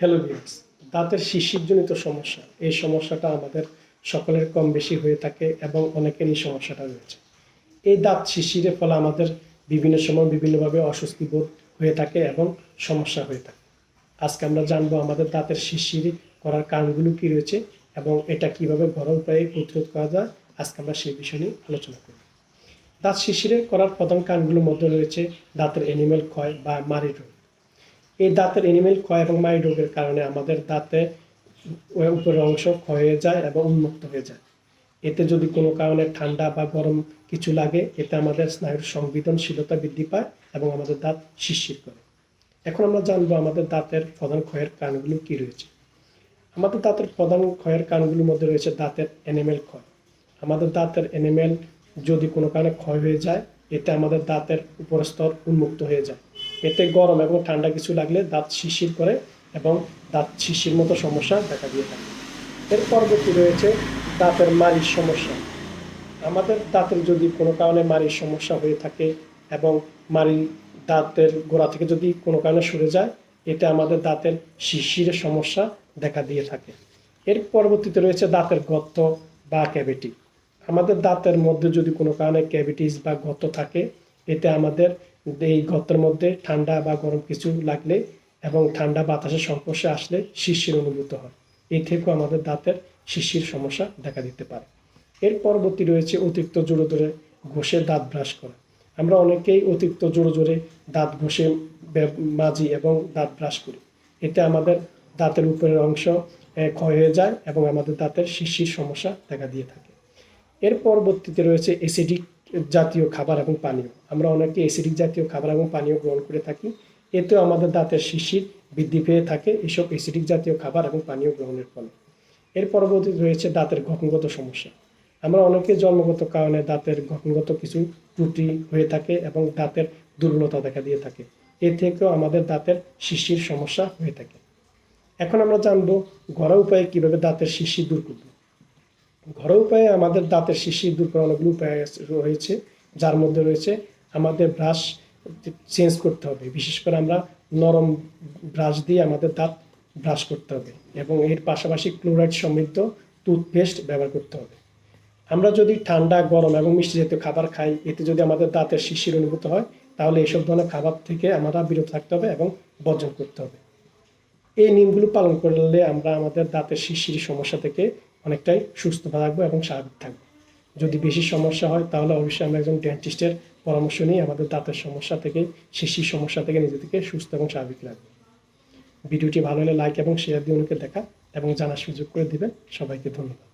Hello viewers দাঁতের শিশিরজনিত সমস্যা। এই সমস্যাটা আমাদের সকলের কম বেশি হয়ে থাকে এবং অনেকের এই সমস্যাটা রয়েছে। এই দাঁত শিশিরের ফলে আমাদের বিভিন্ন সময় বিভিন্নভাবে অস্বস্তি বোধ হয়ে থাকে এবং সমস্যা হয়ে থাকে। আজকে আমরা জানব আমাদের দাঁতের শিশির করার কারণগুলো কি রয়েছে এবং এটা কীভাবে ঘরোয়া উপায়ে প্রতিরোধ করা যায়, আজকে আমরা সেই বিষয় নিয়ে আলোচনা করব। দাঁত শিশিরে করার প্রধান কারণগুলোর মধ্যে রয়েছে দাঁতের এনিমেল ক্ষয় বা মারি রোগ। এই দাঁতের এনিমেল ক্ষয় এবং মারি রোগের কারণে আমাদের দাঁতে উপরের অংশ ক্ষয় হয়ে যায় এবং উন্মুক্ত হয়ে যায়। এতে যদি কোনো কারণে ঠান্ডা বা গরম কিছু লাগে, এতে আমাদের স্নায়ুর সংবেদনশীলতা বৃদ্ধি পায় এবং আমাদের দাঁত শিরশির করে। এখন আমরা জানব আমাদের দাঁতের প্রধান ক্ষয়ের কারণগুলো কি রয়েছে। আমাদের দাঁতের প্রধান ক্ষয়ের কারণগুলোর মধ্যে রয়েছে দাঁতের এনিমেল ক্ষয়। আমাদের দাঁতের এনিমেল যদি কোনো কারণে ক্ষয় হয়ে যায়, এতে আমাদের দাঁতের উপরের স্তর উন্মুক্ত হয়ে যায়। এতে গরম এবং ঠান্ডা কিছু লাগলে দাঁত শিশির করে এবং দাঁত শিশির মতো সমস্যা দেখা দিয়ে থাকে। এর পরবর্তী রয়েছে দাঁতের মারির সমস্যা। আমাদের দাঁতের যদি কোনো কারণে মারির সমস্যা হয়ে থাকে এবং মারি দাঁতের গোড়া থেকে যদি কোনো কারণে সরে যায় এতে আমাদের দাঁতের শিশিরের সমস্যা দেখা দিয়ে থাকে। এর পরবর্তীতে রয়েছে দাঁতের গর্ত বা ক্যাভিটি। আমাদের দাঁতের মধ্যে যদি কোনো কারণে ক্যাভিটিস বা গর্ত থাকে, এতে আমাদের এই গর্তের মধ্যে ঠান্ডা বা গরম কিছু লাগলে এবং ঠান্ডা বাতাসের সংস্পর্শে আসলে শিশির অনুভূত হয়। এই থেকেও আমাদের দাঁতের শিশির সমস্যা দেখা দিতে পারে। এর পরবর্তী রয়েছে অতিরিক্ত জোরে জোরে ঘষে দাঁত ব্রাশ করা। আমরা অনেকেই অতিরিক্ত জোরে জোরে দাঁত ঘষে মাজি এবং দাঁত ব্রাশ করি। এতে আমাদের দাঁতের উপরের অংশ ক্ষয় হয়ে যায় এবং আমাদের দাঁতের শিশির সমস্যা দেখা দিয়ে থাকে। এর পরবর্তীতে রয়েছে অ্যাসিডিক জাতীয় খাবার এবং পানীয়। আমরা অনেকে অ্যাসিডিক জাতীয় খাবার এবং পানীয় গ্রহণ করে থাকি। এতেও আমাদের দাঁতের শিশির বৃদ্ধি পেয়ে থাকে এসব অ্যাসিডিক জাতীয় খাবার এবং পানীয় গ্রহণের ফলে। এর পরবর্তীতে রয়েছে দাঁতের গঠনগত সমস্যা। আমরা অনেকে জন্মগত কারণে দাঁতের গঠনগত কিছু ত্রুটি হয়ে থাকে এবং দাঁতের দুর্বলতা দেখা দিয়ে থাকে। এ থেকেও আমাদের দাঁতের শিশির সমস্যা হয়ে থাকে। এখন আমরা জানব ঘরোয়া উপায়ে কীভাবে দাঁতের শিশির দূর করব। ঘরোয়া উপায়ে আমাদের দাঁতের শিশির দূর করার অনেকগুলো উপায় রয়েছে, যার মধ্যে রয়েছে আমাদের ব্রাশ চেঞ্জ করতে হবে। বিশেষ করে আমরা নরম ব্রাশ দিয়ে আমাদের দাঁত ব্রাশ করতে হবে এবং এর পাশাপাশি ক্লোরাইড সমৃদ্ধ টুথপেস্ট ব্যবহার করতে হবে। আমরা যদি ঠান্ডা, গরম এবং মিষ্টি জাতীয় খাবার খাই, এতে যদি আমাদের দাঁতের শিশির অনুভূত হয়, তাহলে এসব ধরনের খাবার থেকে আমরা বিরত থাকতে হবে এবং বর্জন করতে হবে। এই নিয়মগুলো পালন করলে আমরা আমাদের দাঁতের শিশির সমস্যা থেকে অনেকটাই সুস্থ থাকব এবং স্বাভাবিক থাকব। যদি বেশি সমস্যা হয়, তাহলে অবশ্যই আমরা একজন ডেন্টিস্টের পরামর্শ নিয়ে আমাদের দাঁতের সমস্যা থেকে, শিশির সমস্যা থেকে নিজেদেরকে সুস্থ এবং স্বাভাবিক রাখব ভিডিওটি ভালো হলে লাইক এবং শেয়ার দিয়ে অনেকে দেখা এবং জানার সুযোগ করে দিবেন। সবাইকে ধন্যবাদ।